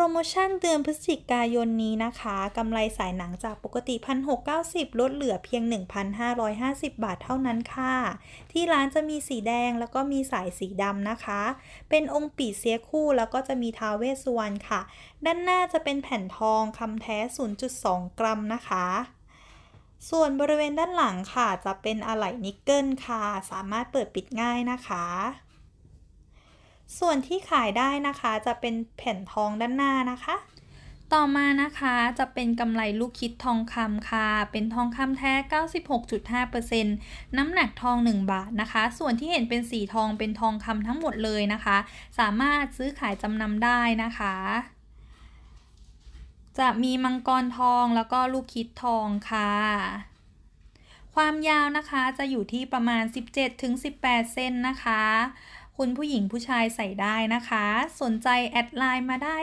รโมชั่นเดือนพฤศจิกายนนี้นะคะกำไรสายหนังจากปกติ 1,690 ลดเหลือเพียง 1,550 บาทเท่านั้นค่ะ ที่ร้านจะมีสีแดงแล้วก็มีสายสีดำนะคะ เป็นองค์ปีเสียคู่แล้วก็จะมีทาวเวสสุวรรณค่ะ ด้านหน้าจะเป็นแผ่นทองคำแท้ 0.2 กรัมนะคะส่วนบริเวณด้านหลังค่ะจะเป็นอะไหล่นิกเกิลค่ะ สามารถเปิดปิดง่ายนะคะ ส่วนที่ขายได้นะคะจะเป็นแผ่นทองด้านหน้านะคะ ต่อมานะคะจะเป็นกำไรลูกคิดทองคำค่ะ เป็นทองคำแท้ 96.5%น้ำหนักทอง 1 บาทนะคะ ส่วนที่เห็นเป็นสีทองเป็นทองคำทั้งหมดเลยนะคะ สามารถซื้อขายจำนำได้นะคะจะมีมังกรทองแล้วก็ลูกคิดทองค่ะ ความยาวนะคะจะอยู่ที่ประมาณ 17-18 เซนนะคะ คุณผู้หญิงผู้ชายใส่ได้นะคะ สนใจแอดไลน์มาได้